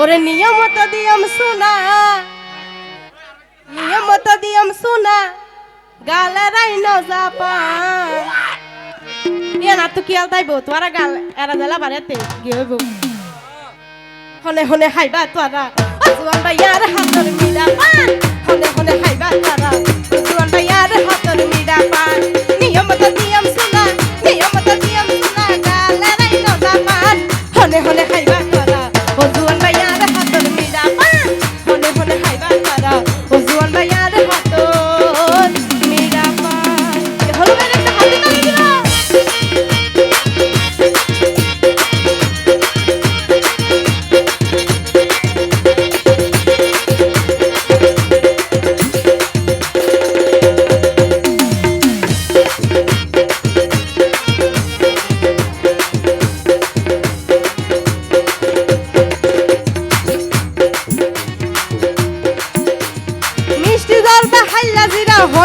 ওরে নিয়মত দিয়ম নিয়ম নিয়মত দিয়ম সোনা গাল রাইন জাপা। এ না তো কি আলতাইব তোরা গাল এরা জেলা বাড়াতে গিয়ে হইব? হলে হলে হাইবা তোরা। জোয়ান ভাইয়ার হাতর মিলা পান মনে হলে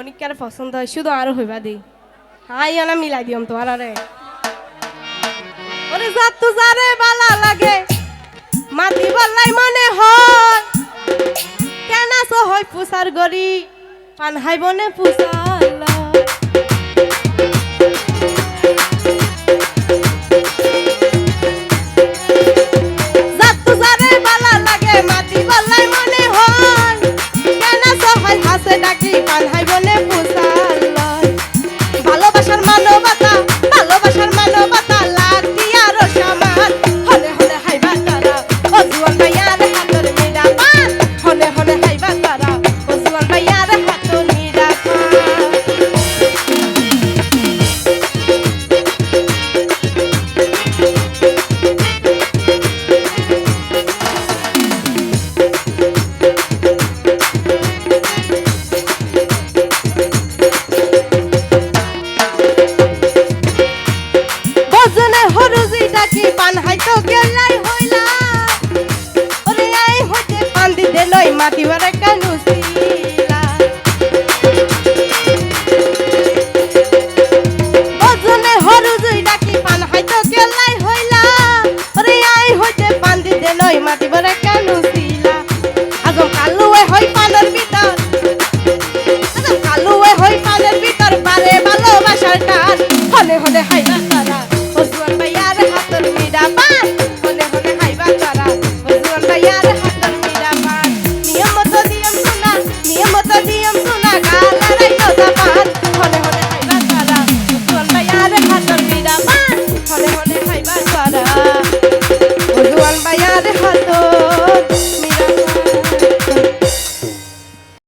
মনিকার পছন্দ হয়, শুধু আরও হইবা দেই। হাই আনা মিলাই দিও তোমার আরে। ওরে যা যারে বালা লাগে মাটি বললাই মনে হয়। কেন সো হয় পুসার গরি পান হাই বনে ডাকি mati mereka nusila Ozone horu zui daki pan hai to kelai hoila Ore ai hoite pan di de noi mati mereka nusila Azom kalu e hoi paner bitor Azom kalu e hoi paner bitor Bare balo basar tan Hone hone hai basara